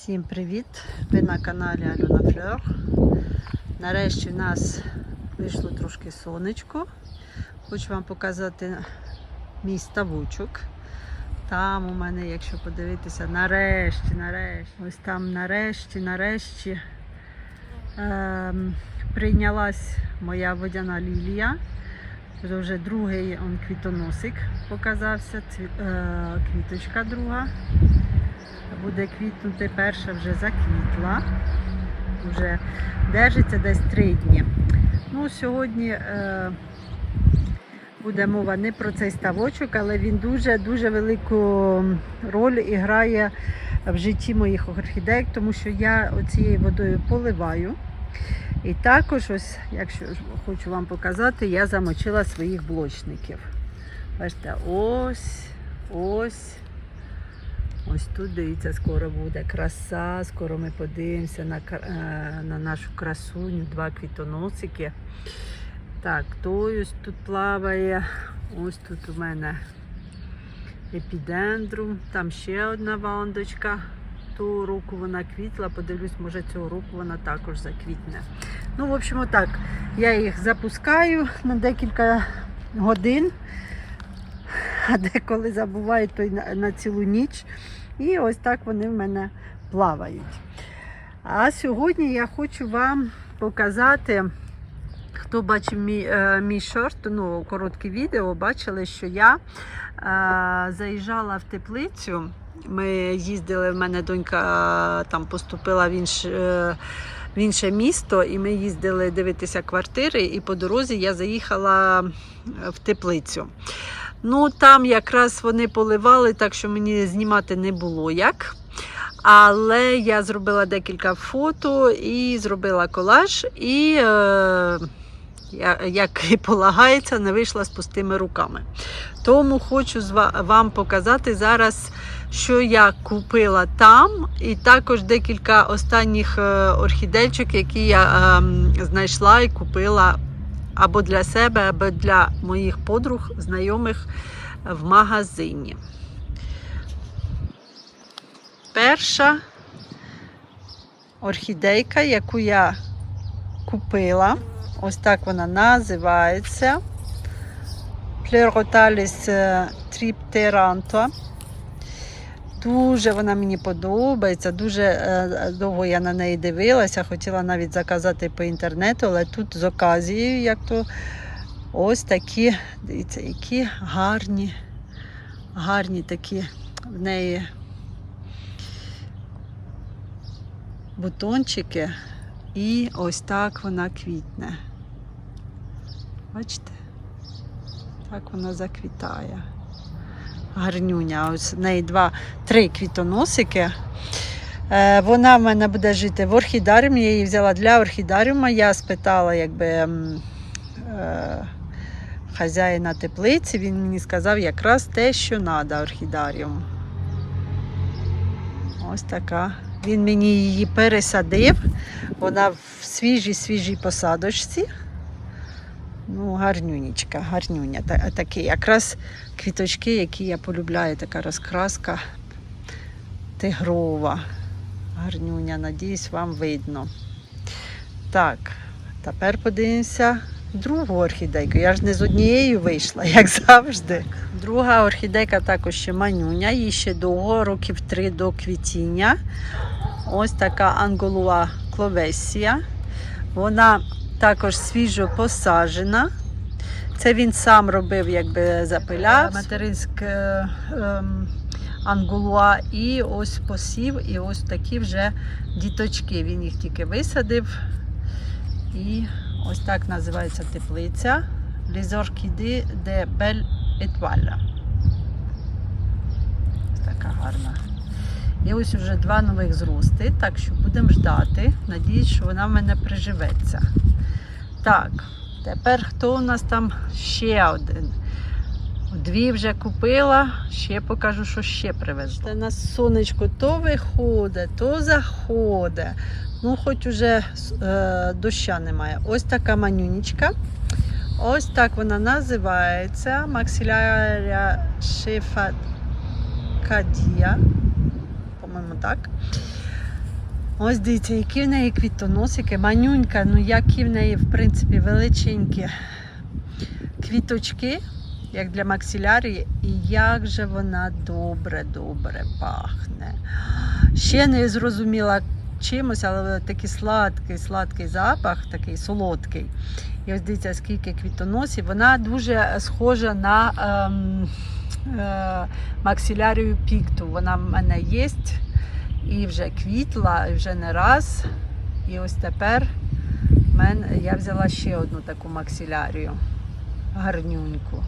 Всім привіт! Ви на каналі Альона Флер. Нарешті в нас вийшло трошки сонечко. Хочу вам показати мій ставочок. Там у мене, якщо подивитися, нарешті, нарешті, ось там нарешті, нарешті ем, прийнялась моя водяна лілія. Це вже другий он, квітоносик показався, цві- е, квіточка друга буде квітнути, перша вже заквітла. Вже держиться десь три дні. Ну, сьогодні е, буде мова не про цей ставочок, але він дуже-дуже велику роль і грає в житті моїх орхідеїк, тому що я цією водою поливаю. І також, ось, якщо хочу вам показати, я замочила своїх блочників. Бачите, ось, ось. Ось тут, дивіться, скоро буде краса, скоро ми подивимося на, е, на нашу красуню, два квітоносики. Так, той ось тут плаває. Ось тут у мене епідендрум, там ще одна вандочка. Ту року вона квітла, подивлюсь, може цього року вона також заквітне. Ну, в общем, отак. Я їх запускаю на декілька годин, а деколи забуваю, то й на, на цілу ніч. І ось так вони в мене плавають. А сьогодні я хочу вам показати, хто бачив мій, е, мій шорт, ну, коротке відео, бачили, що я е, заїжджала в теплицю. Ми їздили, в мене донька е, там поступила в інше, е, в інше місто, і ми їздили дивитися квартири, і по дорозі я заїхала в теплицю. Ну, там якраз вони поливали, так що мені знімати не було як. Але я зробила декілька фото і зробила колаж, і, е, як і полагається, не вийшла з пустими руками. Тому хочу вам показати зараз, що я купила там, і також декілька останніх е, орхідейчик, які я ем, знайшла і купила або для себе, або для моїх подруг, знайомих в магазині. Перша орхідейка, яку я купила, ось так вона називається. Pleurotalis tripterantua. Дуже вона мені подобається, дуже е, довго я на неї дивилася, хотіла навіть заказати по інтернету, але тут з оказією, як то ось такі, дивіться, які гарні, гарні такі в неї бутончики. І ось так вона квітне. Бачите? Так вона заквітає. Гарнюня. Ось в неї два, три квітоносики. Е, Вона в мене буде жити в орхідаріумі. Я її взяла для орхідаріума. Я спитала, якби. е, Хазяїна теплиці, він мені сказав якраз те, що треба орхідаріум. Ось така. Він мені її пересадив. Вона в свіжій свіжій посадочці. Ну, гарнюнічка, гарнюня. Та- Такі якраз квіточки, які я полюбляю, така розкраска тигрова. Гарнюня, надіюсь, вам видно. Так, тепер подивимося другу орхідейку. Я ж не з однією вийшла, як завжди. Друга орхідейка також ще манюня, їй ще довго, років три до квітіння. Ось така анголуа кловесія. Вона також свіжо посаджена. Це він сам робив, якби запиляв. Материнське ем, ангулуа. І ось посів, і ось такі вже діточки. Він їх тільки висадив. І ось так називається теплиця. De Belle Étoile. Ось така гарна. І ось вже два нових зрости, так що будемо ждати. Надіюсь, що вона в мене приживеться. Так, тепер хто у нас там ще один? Дві вже купила, ще покажу, що ще привезла. Це нас сонечко то виходить, то заходить. Ну, хоч уже е, доща немає. Ось така манюнічка. Ось так вона називається. Максилярія шифа кадія. По-моєму, так. Ось дивіться, які в неї квітоносики, манюнька, ну які в неї, в принципі, величенькі квіточки, як для максилярії, і як же вона добре-добре пахне. Ще не зрозуміла чимось, але такий сладкий, сладкий запах, такий солодкий. І ось дивіться, скільки квітоносів. Вона дуже схожа на ем, е, максилярію пікту. Вона в мене є і вже квітла, і вже не раз. І ось тепер в мене, я взяла ще одну таку максилярію. Гарнюньку.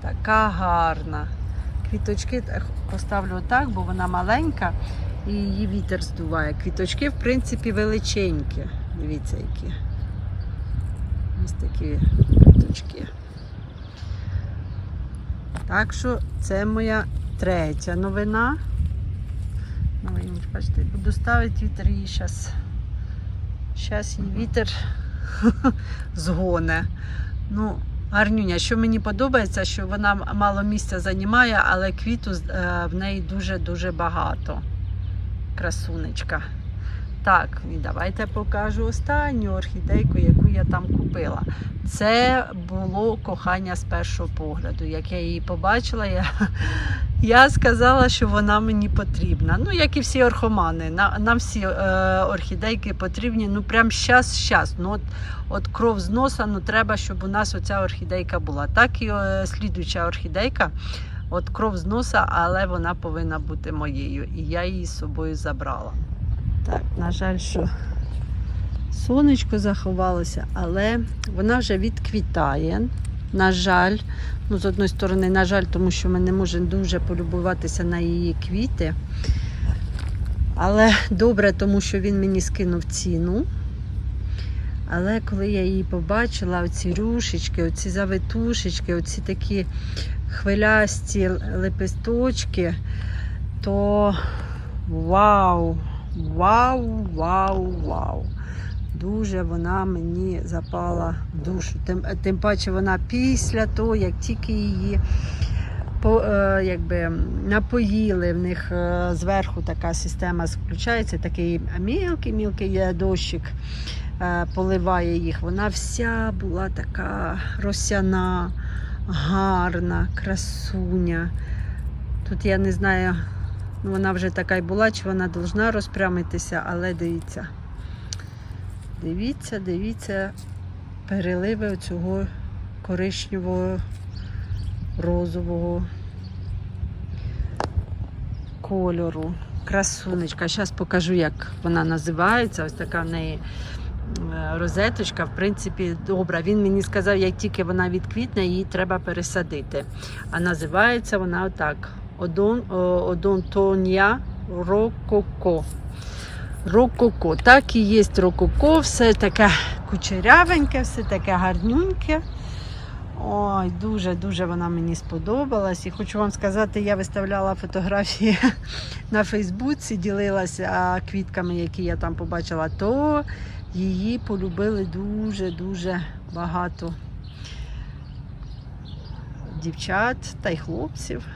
Така гарна. Квіточки поставлю так, бо вона маленька і її вітер здуває. Квіточки, в принципі, величенькі. Дивіться, які. Ось такі квіточки. Так що це моя третя новина. Ну, і, бачите, буду ставити вітер її зараз. Зараз її вітер згоне. Ну, гарнюня. Що мені подобається, що вона мало місця займає, але квіту е, в неї дуже-дуже багато. Красунечка. Так, і давайте покажу останню орхідейку, яку я там купила. Це було кохання з першого погляду. Як я її побачила, я, я сказала, що вона мені потрібна. Ну, як і всі орхомани. Нам всі е, орхідейки потрібні. Ну, прям щас, щас. Ну, от, от кров з носа, ну треба, щоб у нас оця орхідейка була. Так і е, слідуюча орхідейка. От кров з носа, але вона повинна бути моєю. І я її з собою забрала. Так, на жаль, що сонечко заховалося, але вона вже відквітає. На жаль, ну, з одної сторони, на жаль, тому що ми не можемо дуже полюбуватися на її квіти. Але добре, тому що він мені скинув ціну. Але коли я її побачила, оці рюшечки, оці завитушечки, оці такі хвилясті лепесточки, то вау! Вау, вау, вау! Дуже вона мені запала в душу. Тим, тим паче вона після того, як тільки її по, е, якби, напоїли, в них е, зверху така система включається, такий мілкий-мілкий дощик е, поливає їх. Вона вся була така росяна, гарна, красуня. Тут я не знаю, вона вже така й була, чи вона повинна розпрямитися, але дивіться. Дивіться, дивіться переливи цього коричневого розового кольору. Красунечка. Зараз покажу, як вона називається. Ось така в неї е, розеточка. В принципі, добра. Він мені сказав, як тільки вона відквітне, її треба пересадити. А називається вона отак: Одонтонія Рококо. Рококо. Так і є рококо, все таке кучерявеньке, все таке гарнюньке. Ой, дуже-дуже вона мені сподобалась. І хочу вам сказати, я виставляла фотографії на Фейсбуці, ділилася квітками, які я там побачила, то її полюбили дуже-дуже багато дівчат та й хлопців.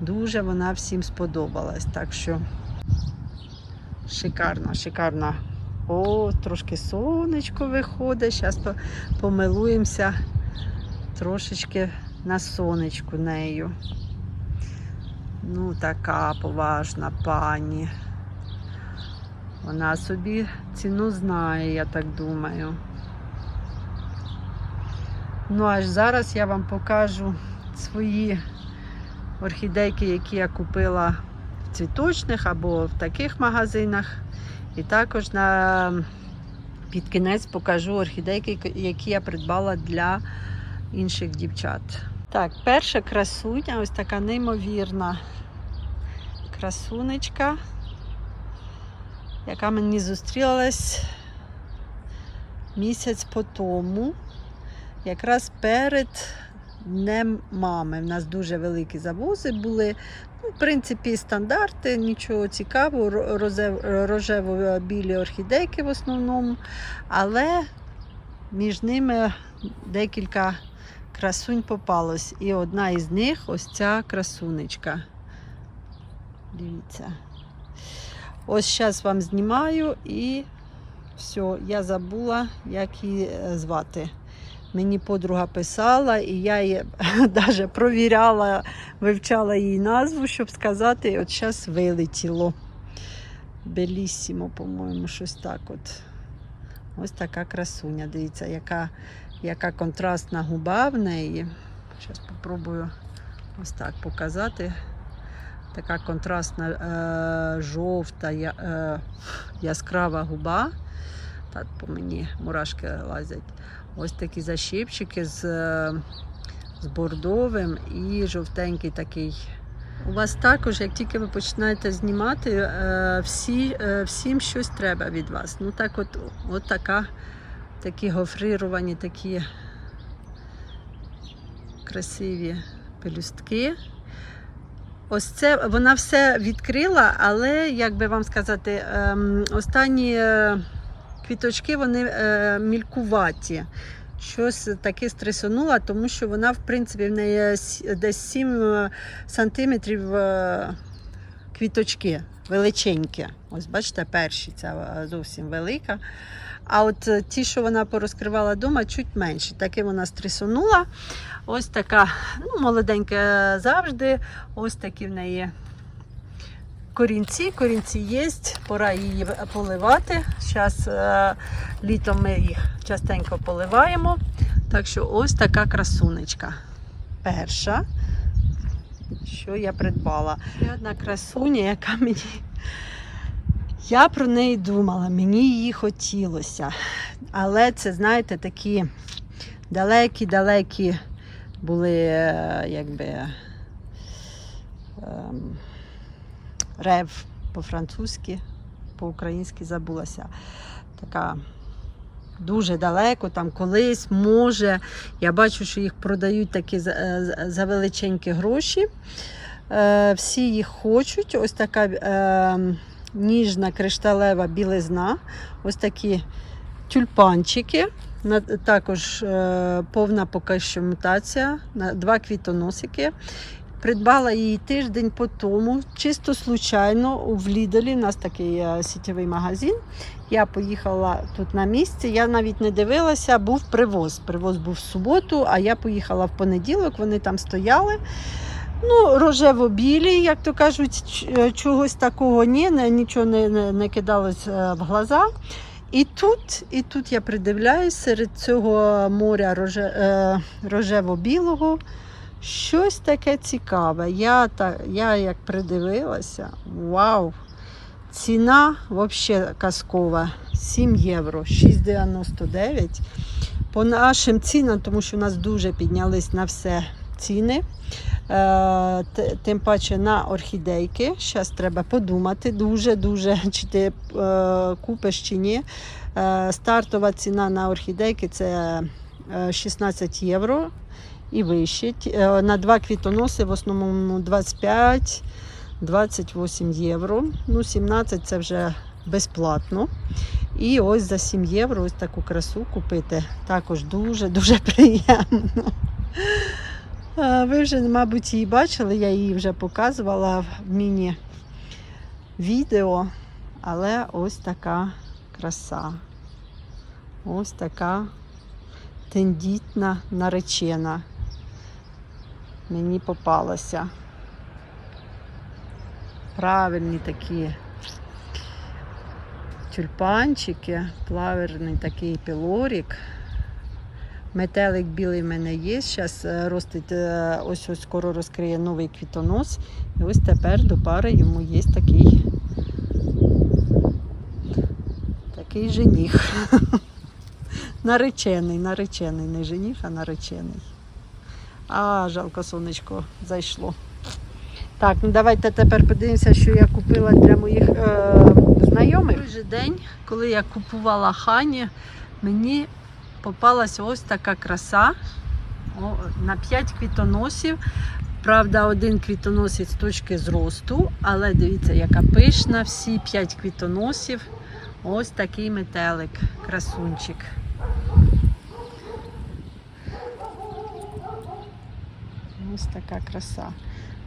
Дуже вона всім сподобалась. Так що шикарна, шикарна. О, трошки сонечко виходить. Зараз помилуємося трошечки на сонечку нею. Ну, така поважна пані. Вона собі ціну знає, я так думаю. Ну, аж зараз я вам покажу свої орхідейки, які я купила в цвіточних або в таких магазинах. І також на під кінець покажу орхідейки, які я придбала для інших дівчат. Так, перша красуня, ось така неймовірна красунечка, яка мені зустрілась місяць по тому, якраз перед Днем мами. У нас дуже великі завози були. Ну, в принципі, стандарти, нічого цікавого, рожево-білі орхідейки в основному, але між ними декілька красунь попалось. І одна із них ось ця красунечка. Дивіться. Ось зараз вам знімаю і все, я забула, як її е, звати. Мені подруга писала, і я її навіть провіряла, вивчала її назву, щоб сказати, от зараз вилетіло. Белісімо, по-моєму, щось так от. Ось така красуня. Дивіться, яка, яка контрастна губа в неї. Зараз спробую ось так показати. Така контрастна е, жовта, я, е, яскрава губа. Так по мені мурашки лазять. Ось такі защіпчики з, з бордовим і жовтенький такий. У вас також, як тільки ви починаєте знімати, е, всі, е, всім щось треба від вас. Ну так от, от така, такі гофрировані, такі красиві пелюстки. Ось це вона все відкрила, але як би вам сказати, ем, останні е, квіточки вони е, мількуваті. Щось таке стресонула, тому що вона, в принципі, в неї десь 7 сантиметрів е, квіточки величенькі. Ось бачите, перші ця е, зовсім велика. А от е, ті, що вона порозкривала вдома, чуть менші. Таке вона стресонула. Ось така, ну, молоденька завжди. Ось такі в неї корінці. Корінці є, пора її поливати. Зараз е, літом ми їх частенько поливаємо. Так що ось така красунечка. Перша, що я придбала. Ще одна красуня, яка мені. Я про неї думала, мені її хотілося. Але це, знаєте, такі далекі-далекі були е, якби ем, рев по-французьки, по-українськи забулася. Така дуже далеко, там колись, може. Я бачу, що їх продають такі за, е, величенькі гроші. Е, всі їх хочуть. Ось така е, ніжна кришталева білизна. Ось такі тюльпанчики. Також повна поки що мутація, два квітоносики. Придбала її тиждень по тому, чисто случайно в Лідолі. У нас такий е, сітєвий магазин. Я поїхала тут на місці. Я навіть не дивилася, був привоз. Привоз був в суботу, а я поїхала в понеділок, вони там стояли. Ну, рожево-білі, як то кажуть, е, чогось такого ні, нічого не, не, не кидалось е, в глаза. І тут, і тут я придивляюсь серед цього моря роже, рожево-білого. Щось таке цікаве. Я, та, я як придивилася, вау! Ціна взагалі казкова. 7 євро, 6,99. По нашим цінам, тому що у нас дуже піднялись на все ціни. Е, тим паче на орхідейки. Зараз треба подумати дуже-дуже, чи ти е, купиш чи ні. Е, стартова ціна на орхідейки це е, 16 євро і вище. Ті- е, На два квітоноси в основному 25 28 євро. Ну, 17 це вже безплатно. І ось за 7 євро ось таку красу купити. Також дуже-дуже приємно. Ви вже, мабуть, її бачили, я її вже показувала в міні-відео. Але ось така краса. Ось така тендітна наречена. Мені попалася. Правильні такі тюльпанчики, плаверний такий пілорік. Метелик білий в мене є. Зараз ростить, е, ось ось скоро розкриє новий квітонос. І ось тепер до пари йому є такий, такий жених. Наречений, наречений, не жених, а наречений. А, жалко, сонечко зайшло. Так, ну давайте тепер подивимося, що я купила для моїх е, знайомих. Той же день, коли я купувала хані, мені попалася ось така краса на 5 квітоносів. Правда, один квітоносець точки зросту, але дивіться, яка пишна, всі 5 квітоносів. Ось такий метелик, красунчик. Ось така краса.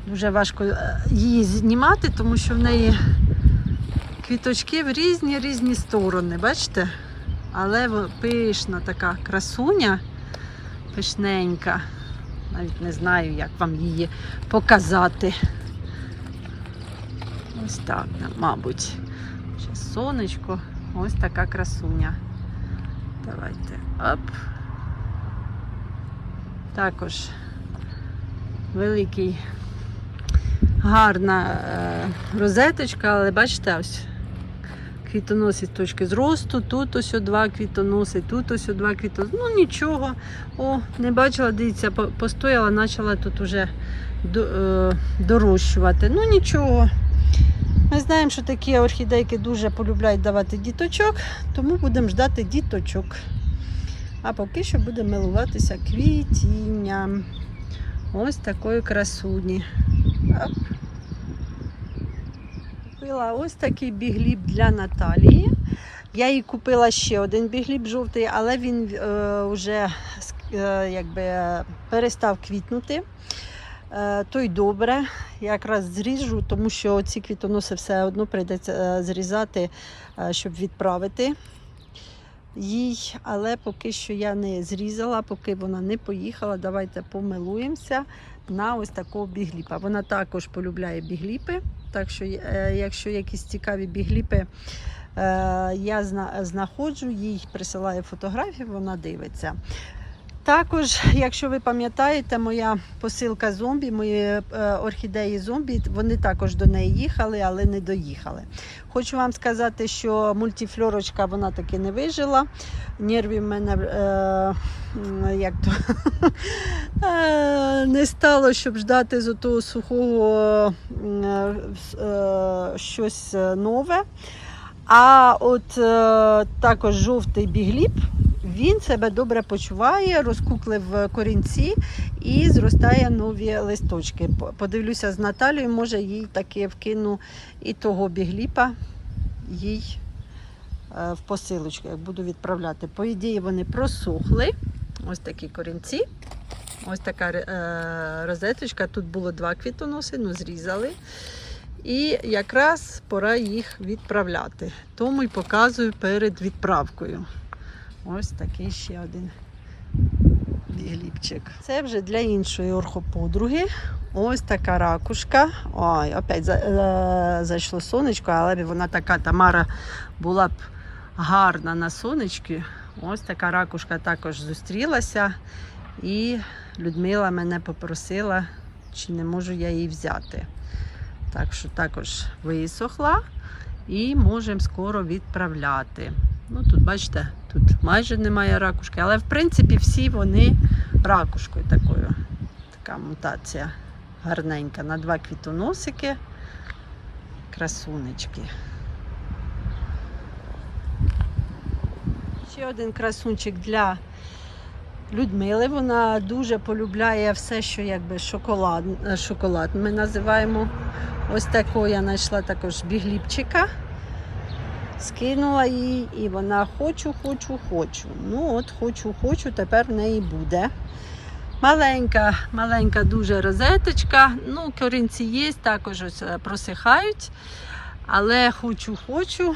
Дуже важко е, її знімати, тому що в неї квіточки в різні різні сторони, бачите? Але пишна така красуня, пишненька. Навіть не знаю, як вам її показати. Ось так, мабуть. Ще сонечко. Ось така красуня. Давайте. Оп. Також великий, гарна е, розеточка, але бачите, ось квітоноси точки зросту, тут ось два квітоноси, тут ось два квітоноси. Ну нічого. О, не бачила, дивіться, постояла, почала тут до- е, дорощувати. Ну нічого. Ми знаємо, що такі орхідейки дуже полюбляють давати діточок, тому будемо ждати діточок. А поки що будемо милуватися квітінням. Ось такої красуні. Купила ось такий бігліб для Наталії. Я їй купила ще один бігліб жовтий, але він е, вже е, якби, перестав квітнути. Е, то добре. Якраз зріжу, тому що ці квітоноси все одно прийдеться е, зрізати, е, щоб відправити їй. Але поки що я не зрізала, поки вона не поїхала. Давайте помилуємося на ось такого бігліпа. Вона також полюбляє бігліпи. Так що, е, якщо якісь цікаві бігліпи, е, я зна- знаходжу, їй присилаю фотографії, вона дивиться. Також, якщо ви пам'ятаєте, моя посилка зомбі, мої е, орхідеї зомбі, вони також до неї їхали, але не доїхали. Хочу вам сказати, що мультифлорочка вона таки не вижила. Нервів в мене е, як то, е, не стало, щоб ждати з того сухого е, е, щось нове. А от е, також жовтий бігліп, він себе добре почуває, розкуклив корінці і зростає нові листочки. Подивлюся з Наталією, може їй таки вкину і того бігліпа їй е, в посилочку, як буду відправляти. По ідеї вони просохли. Ось такі корінці. Ось така е, розеточка. Тут було два квітоноси, ну зрізали. І якраз пора їх відправляти. Тому й показую перед відправкою. Ось такий ще один бігліпчик. Це вже для іншої орхоподруги. Ось така ракушка. Ой, опять е, зайшло сонечко, але вона така Тамара була б гарна на сонечки. Ось така ракушка також зустрілася. І Людмила мене попросила, чи не можу я її взяти. Так що також висохла і можемо скоро відправляти. Ну тут, бачите, тут майже немає ракушки, але в принципі всі вони ракушкою такою. Така мутація гарненька. На два квітоносики. Красунечки. Ще один красунчик для Людмили. Вона дуже полюбляє все, що якби шоколад, шоколад ми називаємо. Ось такого я знайшла також бігліпчика. Скинула їй, і вона хочу, хочу, хочу. Ну, от хочу, хочу, тепер в неї буде. Маленька, маленька дуже розеточка. Ну, корінці є, також ось е, просихають. Але хочу, хочу.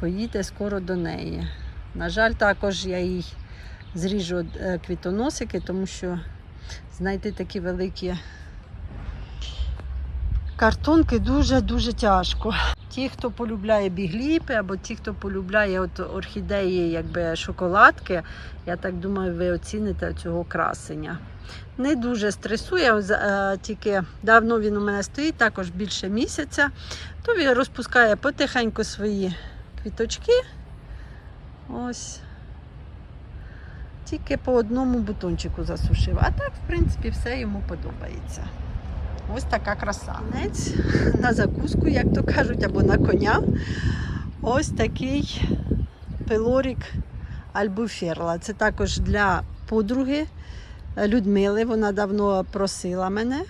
Поїде скоро до неї. На жаль, також я їй зріжу е, квітоносики, тому що знайти такі великі картонки дуже-дуже тяжко. Ті, хто полюбляє бігліпи, або ті, хто полюбляє от орхідеї, якби шоколадки, я так думаю, ви оціните цього красення. Не дуже стресує, е, тільки давно він у мене стоїть, також більше місяця. То він розпускає потихеньку свої квіточки. Ось. Тільки по одному бутончику засушив. А так, в принципі, все йому подобається. Ось така краса. На закуску, як то кажуть, або на коня. Ось такий пилорік Альбуферла. Це також для подруги Людмили. Вона давно просила мене.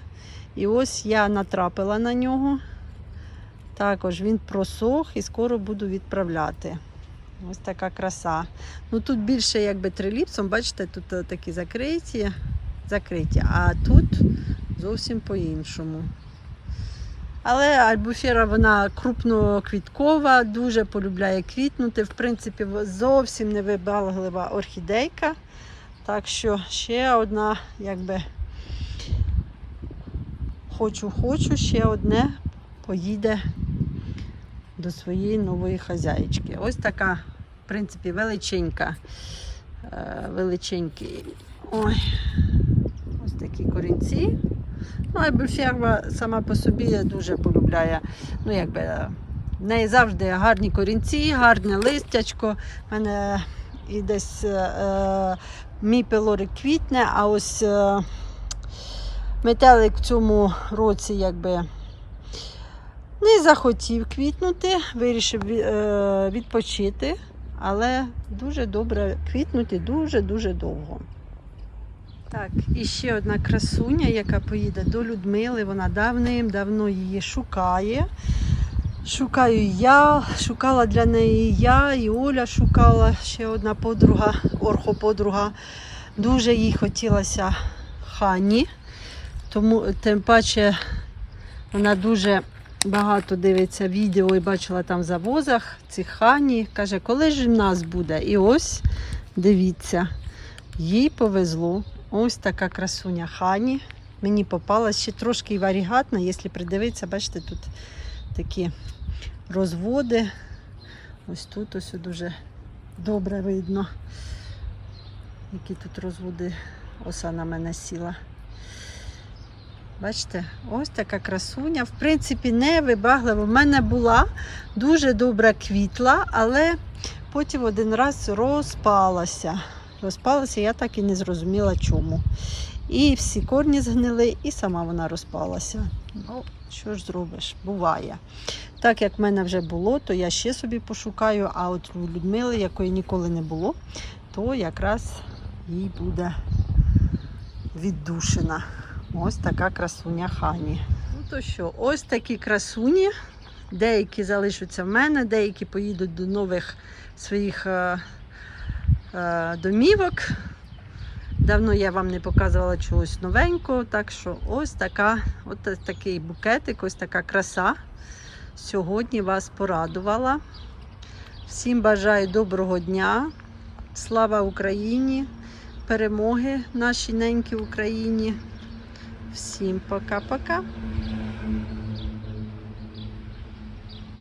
І ось я натрапила на нього. Також він просох і скоро буду відправляти. Ось така краса. Ну тут більше якби триліпсом, бачите, тут е, такі закриті, закриті, а тут зовсім по-іншому. Але альбуфера вона крупноквіткова, дуже полюбляє квітнути. В принципі, зовсім не вибаглива орхідейка. Так що ще одна, якби хочу-хочу, ще одне поїде до своєї нової хазяїчки. Ось така, в принципі, величенька. е, Величенький. Ой, ось такі корінці. Ну, альбульферва сама по собі дуже полюбляє. Ну, якби, е, в неї завжди гарні корінці, гарне листячко. У мене і десь е, е, мій пилорик квітне, а ось е, метелик в цьому році якби не захотів квітнути, вирішив е, відпочити, але дуже добре квітнути, дуже-дуже довго. Так, і ще одна красуня, яка поїде до Людмили. Вона давним-давно її шукає. Шукаю я, шукала для неї я, і Оля шукала ще одна подруга, орхоподруга. Дуже їй хотілося хані, тому тим паче вона дуже багато дивиться відео і бачила там в завозах цих хані. Каже, коли ж в нас буде? І ось дивіться, їй повезло. Ось така красуня хані. Мені попалась ще трошки варігатна, якщо придивитися, бачите, тут такі розводи. Ось тут ось дуже добре видно, які тут розводи оса на мене сіла. Бачите, ось така красуня. В принципі, не вибаглива. В мене була дуже добра квітла, але потім один раз розпалася. Розпалася, я так і не зрозуміла чому. І всі корні згнили, і сама вона розпалася. Ну, що ж зробиш, буває. Так як в мене вже було, то я ще собі пошукаю, а от у Людмили, якої ніколи не було, то якраз їй буде віддушина. Ось така красуня Хані. Ну то що, ось такі красуні. Деякі залишаться в мене, деякі поїдуть до нових своїх е, домівок. Давно я вам не показувала чогось новенького, так що ось така, от такий букетик, ось така краса. Сьогодні вас порадувала. Всім бажаю доброго дня. Слава Україні! Перемоги нашій ненькій Україні. Всім пока-пока.